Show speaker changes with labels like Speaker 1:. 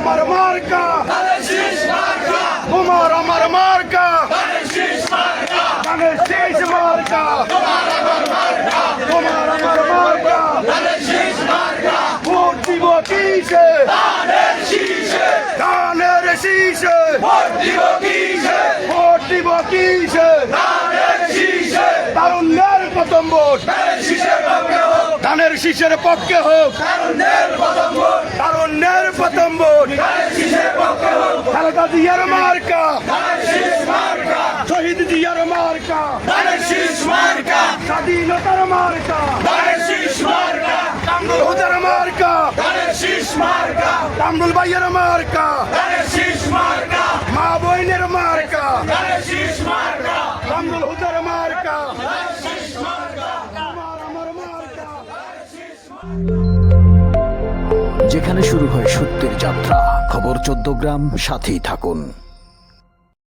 Speaker 1: আমার মার্কা। তোমার আমার মার্কা। শীষ মার্কা। তোমার আমার মার্কা। ভোট দিব কিসে? ধানের শীষে। ভোট দিব কিসে? তারুণ্যের প্রথম ভোট। ধানের শীষের পক্ষে হোক। ভোট। খালেদা জিয়ার মার্কা। শহীদ জিয়ার মার্কা। স্বাধীনতার মার্কা। কামরুল হুদার মার্কা। কামরুল ভাইয়ের মার্কা। মা বইনের মার্কা। কামরুল হুদার মার্কা আমার মার্কা।
Speaker 2: যেখানে শুরু হয় সত্যের যাত্রা। খবর চোদ্দ গ্রাম সাথেই থাকুন।